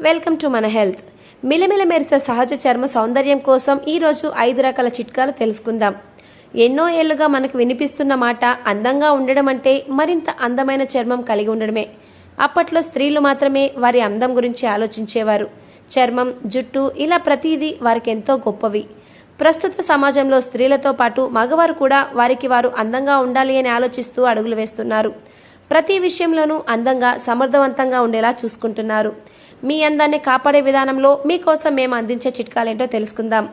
Welcome to మన health. మిలమిల మెరిసే సహజ చర్మ సౌందర్యం కోసం ఈరోజు ఐదు రకాల చిట్కాలు తెలుసుకుందాం. ఎన్నో ఏళ్ళుగా మనకు వినిపిస్తున్న మాట అందంగా ఉండడం అంటే మరింత అందమైన చర్మం కలిగి ఉండడమే. అప్పట్లో స్త్రీలు మాత్రమే వారి అందం గురించి ఆలోచించేవారు. చర్మం జుట్టు ఇలా ప్రతిదీ వారికి ఎంతో గొప్పవి. ప్రస్తుత సమాజంలో స్త్రీలతో పాటు మగవారు కూడా వారికి వారు అందంగా ఉండాలి అని ఆలోచిస్తూ అడుగులు వేస్తున్నారు. ప్రతి విషయంలోనూ అందంగా సమర్థవంతంగా ఉండేలా చూసుకుంటున్నారు. మీ అందాన్ని కాపాడే విధానంలో మీకోసం మేము అందించే చిట్కాలేంటో తెలుసుకుందాం.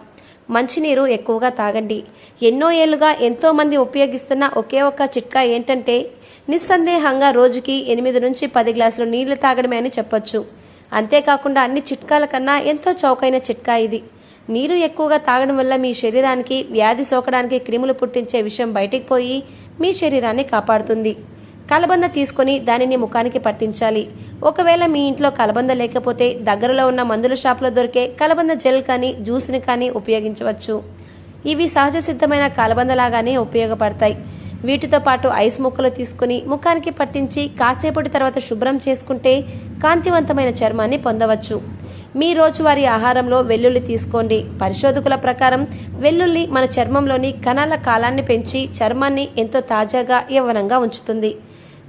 మంచినీరు ఎక్కువగా తాగండి. ఎన్నో ఏళ్ళుగా ఎంతోమంది ఉపయోగిస్తున్న ఒకే ఒక్క చిట్కా ఏంటంటే నిస్సందేహంగా రోజుకి ఎనిమిది నుంచి పది గ్లాసులు నీళ్ళు తాగడమే అని చెప్పొచ్చు. అంతేకాకుండా అన్ని చిట్కాల కన్నా ఎంతో చౌకైన చిట్కా ఇది. నీరు ఎక్కువగా తాగడం వల్ల మీ శరీరానికి వ్యాధి సోకడానికి క్రిములు పుట్టించే విషయం బయటికి పోయి మీ శరీరాన్ని కాపాడుతుంది. కలబంద తీసుకొని దానిని ముఖానికి పట్టించాలి. ఒకవేళ మీ ఇంట్లో కలబంద లేకపోతే దగ్గరలో ఉన్న మందుల షాపులో దొరికే కలబంద జెల్ కానీ జ్యూస్ని కానీ ఉపయోగించవచ్చు. ఇవి సహజ సిద్ధమైన కలబందలాగానే ఉపయోగపడతాయి. వీటితో పాటు ఐస్ ముక్కలు తీసుకుని ముఖానికి పట్టించి కాసేపటి తర్వాత శుభ్రం చేసుకుంటే కాంతివంతమైన చర్మాన్ని పొందవచ్చు. మీ రోజువారీ ఆహారంలో వెల్లుల్లి తీసుకోండి. పరిశోధకుల ప్రకారం వెల్లుల్లి మన చర్మంలోని కణాల కాలాన్ని పెంచి చర్మాన్ని ఎంతో తాజాగా యవ్వనంగా ఉంచుతుంది.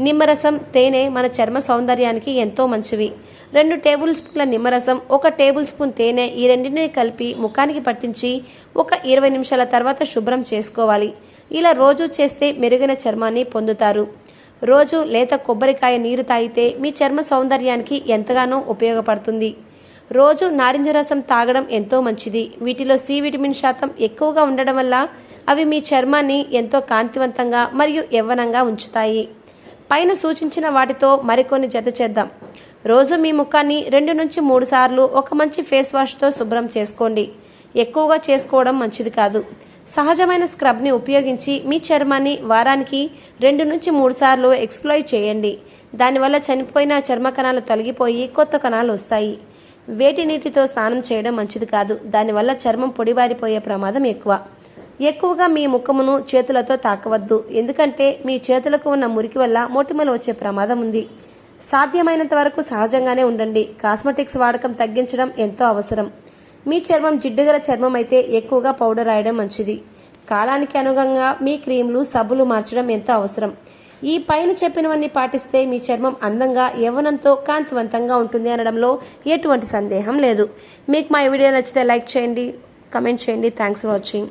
నిమ్మరసం తేనె మన చర్మ సౌందర్యానికి ఎంతో మంచివి. రెండు టేబుల్ స్పూన్ల నిమ్మరసం ఒక టేబుల్ స్పూన్ తేనె ఈ రెండింటిని కలిపి ముఖానికి పట్టించి ఒక ఇరవై నిమిషాల తర్వాత శుభ్రం చేసుకోవాలి. ఇలా రోజు చేస్తే మెరుగైన చర్మాన్ని పొందుతారు. రోజు లేత కొబ్బరికాయ నీరు తాగితే మీ చర్మ సౌందర్యానికి ఎంతగానో ఉపయోగపడుతుంది. రోజు నారింజ రసం తాగడం ఎంతో మంచిది. వీటిలో సి విటమిన్ శాతం ఎక్కువగా ఉండడం వల్ల అవి మీ చర్మాన్ని ఎంతో కాంతివంతంగా మరియు యవ్వనంగా ఉంచుతాయి. పైన సూచించిన వాటితో మరికొన్ని జత చేద్దాం. రోజు మీ ముఖాన్ని రెండు నుంచి మూడు సార్లు ఒక మంచి ఫేస్ వాష్తో శుభ్రం చేసుకోండి. ఎక్కువగా చేసుకోవడం మంచిది కాదు. సహజమైన స్క్రబ్ని ఉపయోగించి మీ చర్మాన్ని వారానికి రెండు నుంచి మూడు సార్లు ఎక్స్ప్లోయ్ చేయండి. దానివల్ల చనిపోయిన చర్మ కణాలు తొలగిపోయి కొత్త కణాలు వస్తాయి. వేటి నీటితో స్నానం చేయడం మంచిది కాదు. దానివల్ల చర్మం పొడిబారిపోయే ప్రమాదం ఎక్కువ. ఎక్కువగా మీ ముఖమును చేతులతో తాకవద్దు. ఎందుకంటే మీ చేతులకు ఉన్న మురికి వల్ల మొటిమలు వచ్చే ప్రమాదం ఉంది. సాధ్యమైనంత వరకు సహజంగానే ఉండండి. కాస్మెటిక్స్ వాడకం తగ్గించడం ఎంతో అవసరం. మీ చర్మం జిడ్డుగల చర్మం అయితే ఎక్కువగా పౌడర్ రాయడం మంచిది. కాలానికి అనుగుణంగా మీ క్రీములు సబ్బులు మార్చడం ఎంతో అవసరం. ఈ పైన చెప్పినవన్నీ పాటిస్తే మీ చర్మం అందంగా యవ్వనంతో కాంతివంతంగా ఉంటుంది అనడంలో ఎటువంటి సందేహం లేదు. మీకు మా వీడియో నచ్చితే లైక్ చేయండి కమెంట్ చేయండి. Thanks for watching